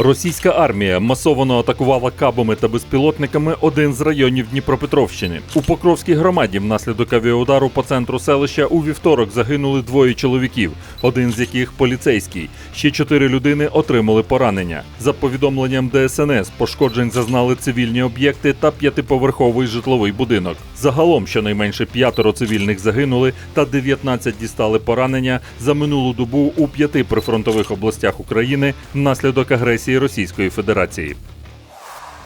Російська армія масово атакувала кабами та безпілотниками один з районів Дніпропетровщини. У Покровській громаді внаслідок авіаудару по центру селища у вівторок загинули двоє чоловіків, один з яких поліцейський. Ще чотири людини отримали поранення. За повідомленням ДСНС, пошкоджень зазнали цивільні об'єкти та п'ятиповерховий житловий будинок. Загалом щонайменше п'ятеро цивільних загинули та 19 дістали поранення за минулу добу у п'яти прифронтових областях України внаслідок агресії Російської Федерації.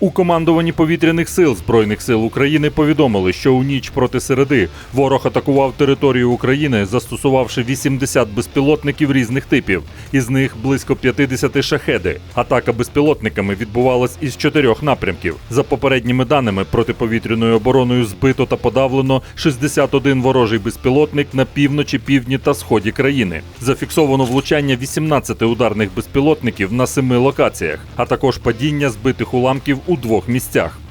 У командуванні повітряних сил Збройних сил України повідомили, що у ніч проти середи ворог атакував територію України, застосувавши 80 безпілотників різних типів, із них близько 50 шахеди. Атака безпілотниками відбувалась із чотирьох напрямків. За попередніми даними, протиповітряною обороною збито та подавлено 61 ворожий безпілотник на півночі, півдні та сході країни. Зафіксовано влучання 18 ударних безпілотників на семи локаціях, а також падіння збитих уламків у двох місцях.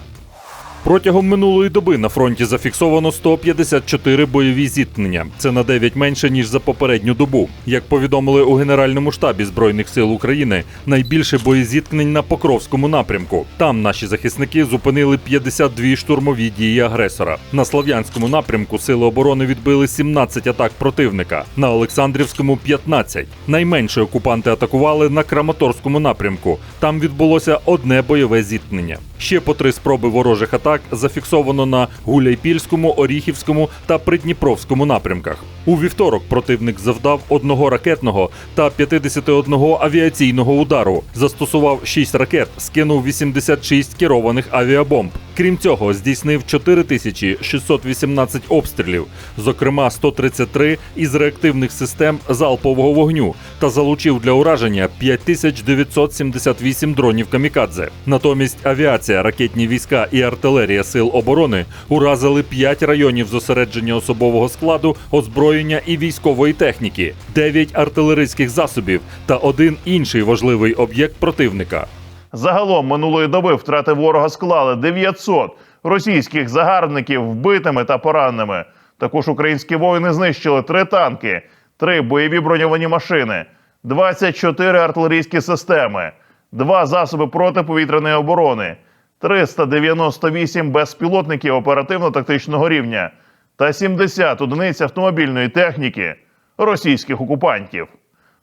Протягом минулої доби на фронті зафіксовано 154 бойові зіткнення. Це на 9 менше ніж за попередню добу. Як повідомили у Генеральному штабі Збройних сил України, найбільше боєзіткнень на Покровському напрямку. Там наші захисники зупинили 52 штурмові дії агресора. На Слов'янському напрямку сили оборони відбили 17 атак противника. На Олександрівському 15. Найменше окупанти атакували на Краматорському напрямку. Там відбулося одне бойове зіткнення. Ще по три спроби ворожих атак зафіксовано на Гуляйпільському, Оріхівському та Придніпровському напрямках. У вівторок противник завдав одного ракетного та 51 авіаційного удару, застосував 6 ракет, скинув 86 керованих авіабомб. Крім цього, здійснив 4618 обстрілів, зокрема 133 із реактивних систем залпового вогню, та залучив для ураження 5978 дронів камікадзе. Натомість авіація, ракетні війська і артилерія сил оборони уразили 5 районів зосередження особового складу, озброєння і військової техніки, 9 артилерійських засобів та один інший важливий об'єкт противника. Загалом минулої доби втрати ворога склали 900 російських загарбників вбитими та пораненими. Також українські воїни знищили три танки, три бойові броньовані машини, 24 артилерійські системи, два засоби протиповітряної оборони, 398 безпілотників оперативно-тактичного рівня та 70 одиниць автомобільної техніки російських окупантів.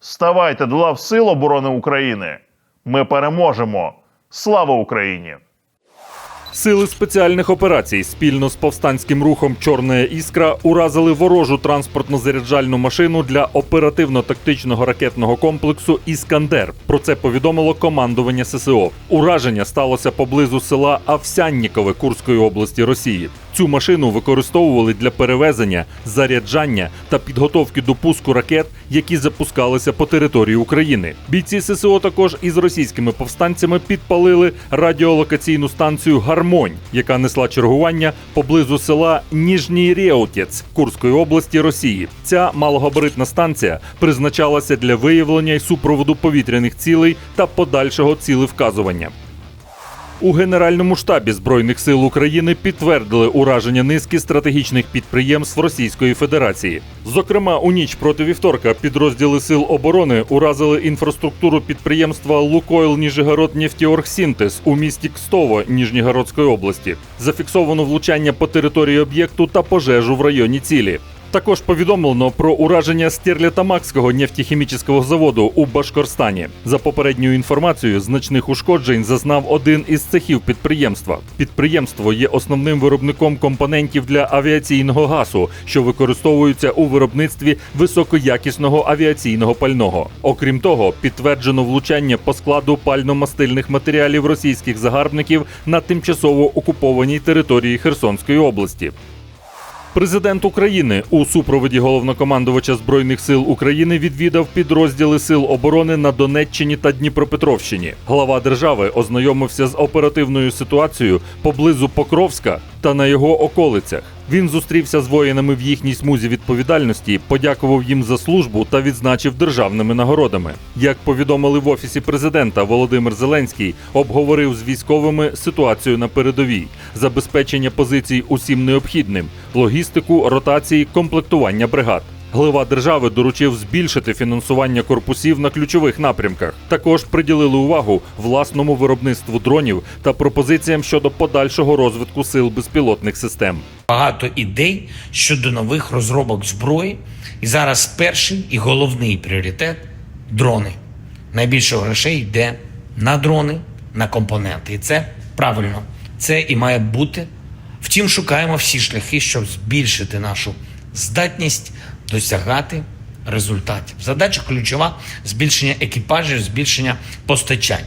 Ставайте до лав Сил оборони України. Ми переможемо. Слава Україні! Сили спеціальних операцій спільно з повстанським рухом Чорна іскра уразили ворожу транспортно-заряджальну машину для оперативно-тактичного ракетного комплексу Іскандер. Про це повідомило командування ССО. Ураження сталося поблизу села Авсяннікове Курської області Росії. Цю машину використовували для перевезення, заряджання та підготовки до пуску ракет, які запускалися по території України. Бійці ССО також із російськими повстанцями підпалили радіолокаційну станцію Гармонь, яка несла чергування поблизу села Ніжній Реутєц Курської області Росії. Ця малогабаритна станція призначалася для виявлення і супроводу повітряних цілей та подальшого цілевказування. У Генеральному штабі Збройних сил України підтвердили ураження низки стратегічних підприємств Російської Федерації. Зокрема, у ніч проти вівторка підрозділи сил оборони уразили інфраструктуру підприємства Лукойл Ніжегород Нефтіоргсінтез у місті Кстово Ніжнігородської області. Зафіксовано влучання по території об'єкту та пожежу в районі цілі. Також повідомлено про ураження Стерлітамакського нефтехімічного заводу у Башкорстані. За попередньою інформацією, значних ушкоджень зазнав один із цехів підприємства. Підприємство є основним виробником компонентів для авіаційного газу, що використовуються у виробництві високоякісного авіаційного пального. Окрім того, підтверджено влучання по складу пально-мастильних матеріалів російських загарбників на тимчасово окупованій території Херсонської області. Президент України у супроводі головнокомандувача збройних сил України відвідав підрозділи сил оборони на Донеччині та Дніпропетровщині. Глава держави ознайомився з оперативною ситуацією поблизу Покровська та на його околицях. Він зустрівся з воїнами в їхній смузі відповідальності, подякував їм за службу та відзначив державними нагородами. Як повідомили в офісі президента, Володимир Зеленський обговорив з військовими ситуацію на передовій, забезпечення позицій усім необхідним, логістику, ротації, комплектування бригад. Глава держави доручив збільшити фінансування корпусів на ключових напрямках. Також приділили увагу власному виробництву дронів та пропозиціям щодо подальшого розвитку сил безпілотних систем. Багато ідей щодо нових розробок зброї. І зараз перший і головний пріоритет дрони. Найбільше грошей йде на дрони, на компоненти. І це правильно. Це і має бути. Втім, шукаємо всі шляхи, щоб збільшити нашу здатність досягати результатів. Задача ключова збільшення екіпажів, збільшення постачань.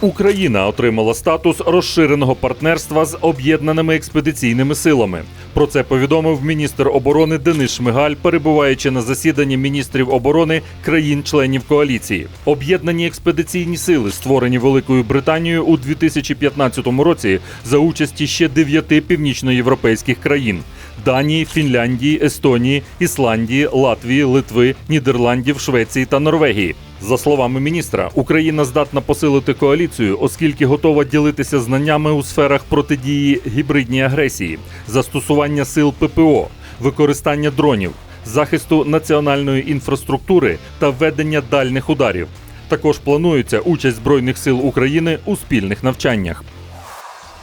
Україна отримала статус розширеного партнерства з об'єднаними експедиційними силами. Про це повідомив міністр оборони Денис Шмигаль, перебуваючи на засіданні міністрів оборони країн-членів коаліції. Об'єднані експедиційні сили, створені Великою Британією у 2015 році за участі ще дев'яти північноєвропейських країн. Данії, Фінляндії, Естонії, Ісландії, Латвії, Литви, Нідерландів, Швеції та Норвегії. За словами міністра, Україна здатна посилити коаліцію, оскільки готова ділитися знаннями у сферах протидії гібридній агресії, застосування сил ППО, використання дронів, захисту національної інфраструктури та ведення дальних ударів. Також планується участь збройних сил України у спільних навчаннях.